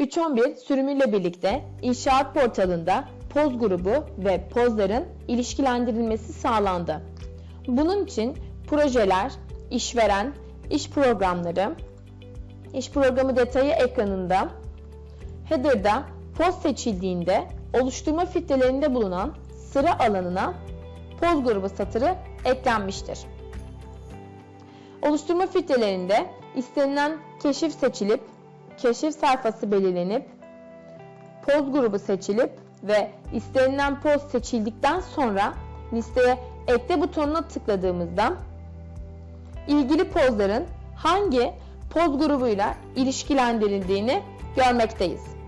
311 sürümüyle birlikte inşaat portalında poz grubu ve pozların ilişkilendirilmesi sağlandı. Bunun için projeler, işveren, iş programları, iş programı detayı ekranında, header'da poz seçildiğinde oluşturma filtrelerinde bulunan sıra alanına poz grubu satırı eklenmiştir. Oluşturma filtrelerinde istenilen keşif seçilip, keşif sayfası belirlenip, poz grubu seçilip ve istenilen poz seçildikten sonra listeye ekle butonuna tıkladığımızda ilgili pozların hangi poz grubuyla ilişkilendirildiğini görmekteyiz.